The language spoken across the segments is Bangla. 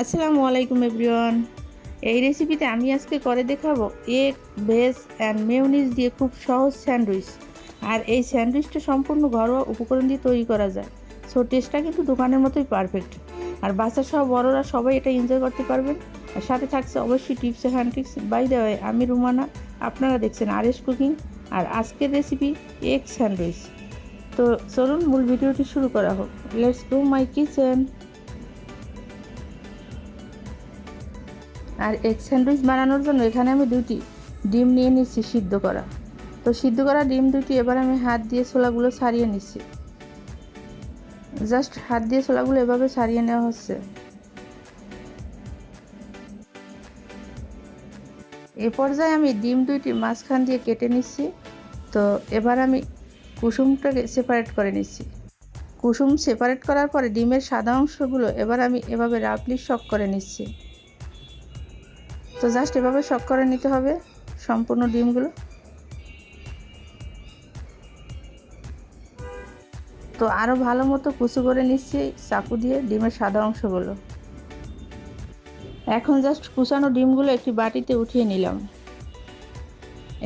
আসসালামু আলাইকুম, এভরিওয়ান। এই রেসিপিতে আমি আজকে করে দেখাবো এগ ভেজ অ্যান্ড মেয়নিজ দিয়ে খুব সহজ স্যান্ডউইচ। আর এই স্যান্ডউইচটা সম্পূর্ণ ঘরোয়া উপকরণ দিয়ে তৈরি করা যায়। সো টেস্টটা কিন্তু দোকানের মতোই পারফেক্ট আর বাচ্চা সহ বড়রা সবাই এটা এনজয় করতে পারবেন। আর সাথে থাকছে অবশ্যই টিপস হ্যান্ড টিপস বাই দেওয়া আমি রুমানা, আপনারা দেখছেন আর এস কুকিং। আর আজকের রেসিপি এগ স্যান্ডউইচ। তো চলুন, মূল ভিডিওটি শুরু করা হোক। লেটস গো মাই কিচেন আর এগ স্যান্ডউইচ বানানোর জন্য এখানে আমি দুটি ডিম নিয়ে নিচ্ছি সিদ্ধ করা। তো সিদ্ধ করা ডিম দুটি এবার আমি হাত দিয়ে ছোলাগুলো ছাড়িয়ে নিচ্ছি। জাস্ট হাত দিয়ে ছোলাগুলো এভাবে ছাড়িয়ে নেওয়া হচ্ছে। এ পর্যায়ে আমি ডিম দুইটি মাঝখান দিয়ে কেটে নিচ্ছি। তো এবার আমি কুসুমটাকে সেপারেট করে নিচ্ছি। কুসুম সেপারেট করার পরে ডিমের সাদা অংশগুলো এবার আমি এভাবে রাফলি শক করে নিচ্ছি। তো জাস্ট এভাবে শক করে নিতে হবে সম্পূর্ণ ডিমগুলো। তো আরও ভালো মতো কুচু করে নিচ্ছি চাকু দিয়ে ডিমের সাদা অংশগুলো। এখন জাস্ট কুচানো ডিমগুলো একটি বাটিতে উঠিয়ে নিলাম।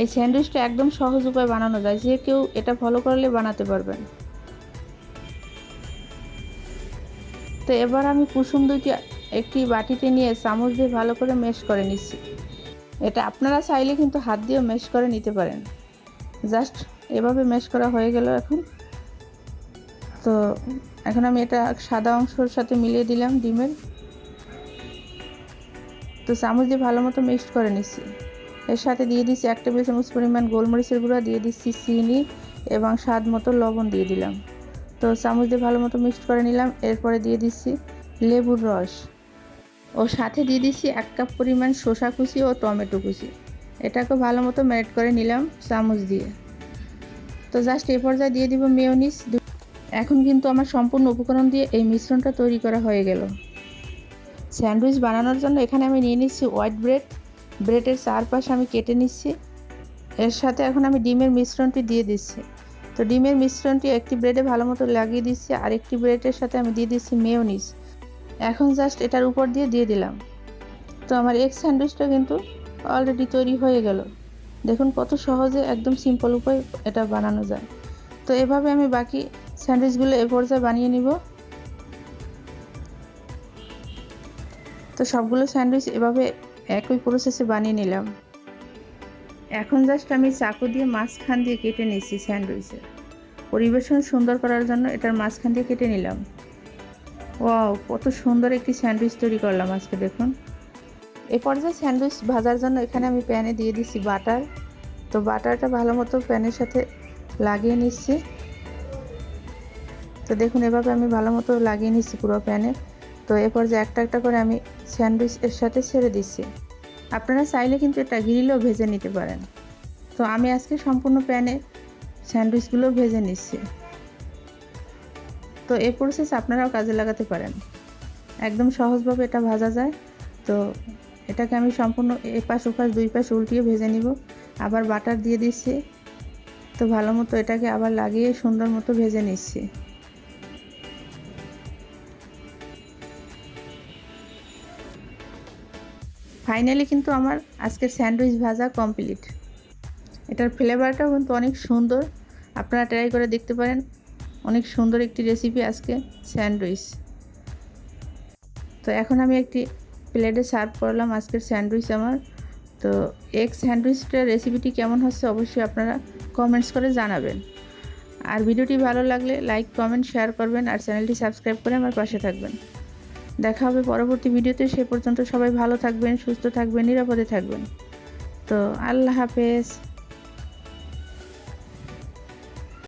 এই স্যান্ডউইচটা একদম সহজ উপায় বানানো যায়, যে কেউ এটা ফলো করলে বানাতে পারবেন। তো এবার আমি কুসুম দুইটি একটি বাটিতে নিয়ে চামচ দিয়ে ভালো করে মেশ করে নিচ্ছি। এটা আপনারা চাইলে কিন্তু হাত দিয়েও মেশ করে নিতে পারেন। জাস্ট এভাবে মেশ করা হয়ে গেল এখন। তো এখন আমি এটা সাদা অংশর সাথে মিলিয়ে দিলাম ডিমের। তো চামচ দিয়ে ভালো মতো মিক্সড করে নিচ্ছি। এর সাথে দিয়ে দিচ্ছি এক টেবিল চামচ পরিমাণ গোলমরিচের গুঁড়া, দিয়ে দিচ্ছি চিনি এবং স্বাদ মতো লবণ দিয়ে দিলাম। তো চামচ দিয়ে ভালো মতো মিক্সড করে নিলাম। এরপরে দিয়ে দিচ্ছি লেবুর রস। ও সাথে দিয়ে দিচ্ছি এক কাপ পরিমাণ শসা কুচি ও টমেটো কুচি। এটাকে ভালো মতো ম্যারিট করে নিলাম চামচ দিয়ে। তো জাস্ট এ পর্যায়ে দিয়ে দিব মেয়নিস এখন কিন্তু আমার সম্পূর্ণ উপকরণ দিয়ে এই মিশ্রণটা তৈরি করা হয়ে গেল। স্যান্ডউইচ বানানোর জন্য এখানে আমি নিয়ে নিচ্ছি হোয়াইট ব্রেড। ব্রেডের চারপাশ আমি কেটে নিচ্ছি। এর সাথে এখন আমি ডিমের মিশ্রণটি দিয়ে দিচ্ছি। তো ডিমের মিশ্রণটি একটি ব্রেডে ভালো মতো লাগিয়ে দিচ্ছি। আর একটি ব্রেডের সাথে আমি দিয়ে দিচ্ছি মেয়নিস এখন জাস্ট এটার উপর দিয়ে দিয়ে দিলাম। তো আমার এগ স্যান্ডউইচটা কিন্তু অলরেডি তৈরি হয়ে গেল। দেখুন কত সহজে একদম সিম্পল উপায় এটা বানানো যায়। তো এভাবে আমি বাকি স্যান্ডউইচগুলো এ পর্যায়ে বানিয়ে নিব। তো সবগুলো স্যান্ডউইচ এভাবে একই প্রসেসে বানিয়ে নিলাম। এখন জাস্ট আমি চাকু দিয়ে মাঝখান দিয়ে কেটে নিচ্ছি স্যান্ডউইচের পরিবেশন সুন্দর করার জন্য এটার মাঝখান দিয়ে কেটে নিলাম। ওয়াও কত সুন্দর একটি স্যান্ডউইচ তৈরি করলাম আজকে, দেখুন। এ পর্যায়ে স্যান্ডউইচ ভাজার জন্য এখানে আমি প্যানে দিয়ে দিচ্ছি বাটার। তো বাটারটা ভালো মতো প্যানের সাথে লাগিয়ে নিচ্ছি। তো দেখুন, এভাবে আমি ভালো মতো লাগিয়ে নিচ্ছি পুরো প্যানে। তো এ পর্যায়ে একটা একটা করে আমি স্যান্ডউইচ এর সাথে ছেড়ে দিচ্ছি। আপনারা চাইলে কিন্তু এটা গ্রিলেও ভেজে নিতে পারেন। তো আমি আজকে সম্পূর্ণ প্যানে স্যান্ডউইচগুলো ভেজে নিচ্ছি। তো এই প্রসেস আপনারাও কাজে লাগাতে পারেন। একদম সহজভাবে এটা ভাজা যায়। তো এটাকে আমি সম্পূর্ণ এপাশ ওপাশ, দুই পাশ উল্টিয়ে ভেজে নিব। আবার বাটার দিয়ে দিচ্ছি। তো ভালো মতো এটাকে আবার লাগিয়ে সুন্দর মতো ভেজে নিচ্ছি। ফাইনালি কিন্তু আমার আজকের স্যান্ডউইচ ভাজা কমপ্লিট। এটার ফ্লেভারটাও কিন্তু অনেক সুন্দর। আপনারা ট্রাই করে দেখতে পারেন। অনেক সুন্দর একটি রেসিপি আজকে, স্যান্ডউইচ। তো এখন আমি একটি প্লেটে সার্ভ করলাম আজকের স্যান্ডউইচ আমার। তো এগ স্যান্ডউইচটার রেসিপিটি কেমন হচ্ছে অবশ্যই আপনারা কমেন্টস করে জানাবেন। আর ভিডিওটি ভালো লাগলে লাইক কমেন্ট শেয়ার করবেন আর চ্যানেলটি সাবস্ক্রাইব করে আমার পাশে থাকবেন। দেখা হবে পরবর্তী ভিডিওতে, সে পর্যন্ত সবাই ভালো থাকবেন, সুস্থ থাকবেন, নিরাপদে থাকবেন। তো আল্লাহ হাফেজ।